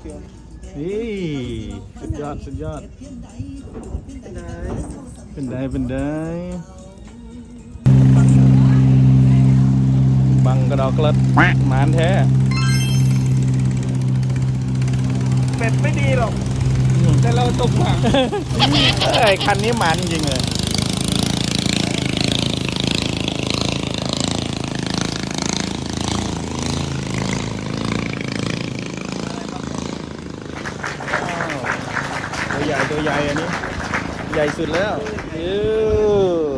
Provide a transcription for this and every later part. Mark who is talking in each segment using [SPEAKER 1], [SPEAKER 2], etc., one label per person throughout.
[SPEAKER 1] เชียว
[SPEAKER 2] นี่สุดยอดสุดยอด
[SPEAKER 1] เป็นไง
[SPEAKER 2] เป็นได้เป็นได้บังกระดอกกระหมานแท้
[SPEAKER 1] เป็ดไม่ดีหรอก แต่เราตกหวัง
[SPEAKER 2] ไอ้ยคันนี้หมานจริงๆเลยว้าวตัว ใหญ่ตัวใหญ่อันนี้ ใหญ่สุดแล้วเออ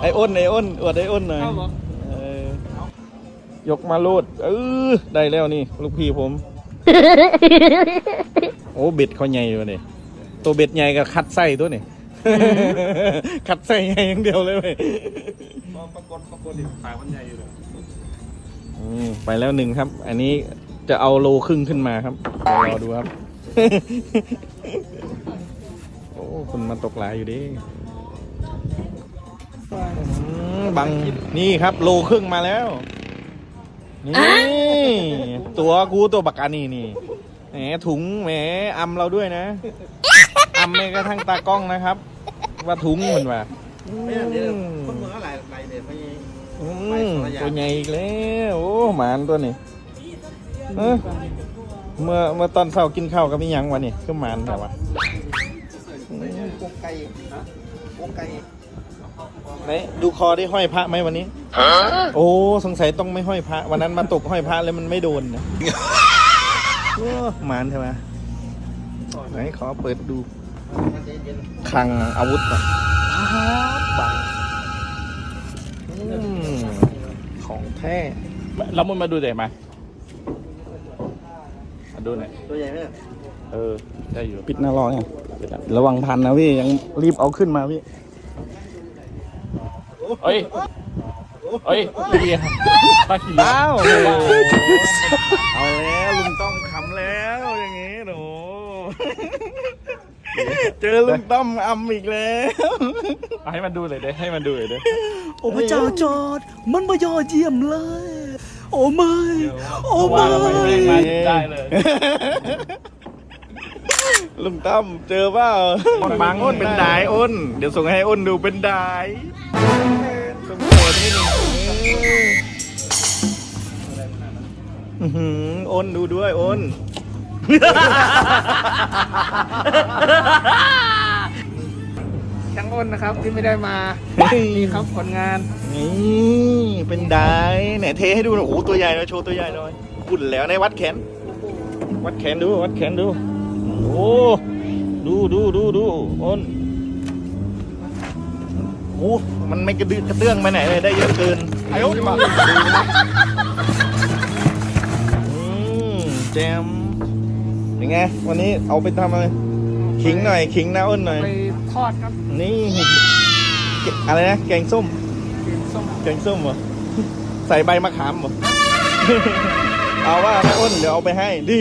[SPEAKER 2] ไอ้อ้นไอ้อ้นอวดไอ้อ้นหน่อย
[SPEAKER 1] เอาเหรอ
[SPEAKER 2] เออยกมาโลดเออได้แล้วนี่ ลูกพี่ผม โอ้เบ็ดเขาใหญ่อยู่นี่ตัวเบ็ดใหญ่กับคัดไส้ตัวนี่คัดไส้ใหญ่อย่างเดียวเลยเว้ย
[SPEAKER 1] ลองปรากฏปรากฏดิปากมันใหญ่อยู่เลย
[SPEAKER 2] อืม ไปแล้วหนึ่งครับ อันนี้จะเอาโลครึ่งขึ้นมาครับเดี๋ยวรอดูครับ โอ้คนมาตกหลายอยู่ดิอืมบังนี่ครับโลครึ่งมาแล้ว นี่ ตัวกูตัวบักอันนี่นี่แหมถุงแหมอำเราด้วยนะอำแม้กระทั่งตากล้องนะครับ ว่าถุงเหมือนว่า
[SPEAKER 1] ไม่อย่างนี้คนเมืองอะไรอะไรเนี่ยไม่
[SPEAKER 2] อืมตัวใหญ่อีกแล้วโอ้หมานตัวนี้เอ้อเมื่อเมื่อตอนเช้ากินข้าวกับมีหยังวะนี่ก็หมานแต่ว่า
[SPEAKER 1] กงไก่นะกงไก่
[SPEAKER 2] ไหนดูคอได้ห้อยพระไหมวันนี้ โอ้สงสัยต้องไม่ห้อยพระ วันนั้นมาตกห้อยพระแล้วมันไม่โดนนะโอ้หมานใช่ไหมไหนขอเปิดดู
[SPEAKER 1] มันเย็น
[SPEAKER 2] คลังอาวุธก่อนบังอืม ของแท้เรามันมาดูหน่อยมามาดูหน่อย
[SPEAKER 1] ตัวใหญ่ไหมเนี่ย
[SPEAKER 2] เออ ได้อยู่ปิดหน้ารอเนี่ยระวังพันนะพี่ ยังรีบเอาขึ้นมาพี่เอ้ยเอ้ยดีครับป้าขี่อ้าวโอ้โหเอาแล้วลุงต้อมขำแล้วอย่างงี้หนู เจอลุงต้อมอำอีกแล้วเอาให้มันดูเลยเด้ให้มันดูเลยเด้
[SPEAKER 1] โอ้พระเจ้าจอด มันมายอดเยี่ยมเลย โอ้ไม่ โอ้ไม่
[SPEAKER 2] ได้เลยลุงตั้มเจอเปล่าบังอ้นเป็นดายอ้น เดี๋ยวส่งให้อ้นดูเป็นดายสมหัวนี่หนึ่งอื้อหืออ้นดูด้วยอ้น
[SPEAKER 1] ช่างอ้นนะครับที่ไม่ได้มา นี่ครับผลงาน
[SPEAKER 2] นี่เป็นดายไหนเทให้ดูหน่อยโอ้โหตัวใหญ่หน่อยโชว์ตัวใหญ่หน่อยปุ่นแล้วในวัดแขน วัดแขนดูวัดแขนดู โอ้ดูดูดูดูอ้นโอ้มันไม่กระดือกระเตื้องไปไหนเลยได้เยอะเกินไอ้โอ้ยมาอืมแจม ยังไง วันนี้เอาไปทำอะไรขิงหน่อยขิงนะอ้นหน่อย
[SPEAKER 1] ไปทอดครับ
[SPEAKER 2] นี่อะไรนะแกงส้ม
[SPEAKER 1] กินส้ม
[SPEAKER 2] แกงส้มเหรอ ใส่ใบมะขามเหรอ เอาว่าแม่อ้นเดี๋ยวเอาไปให้ดี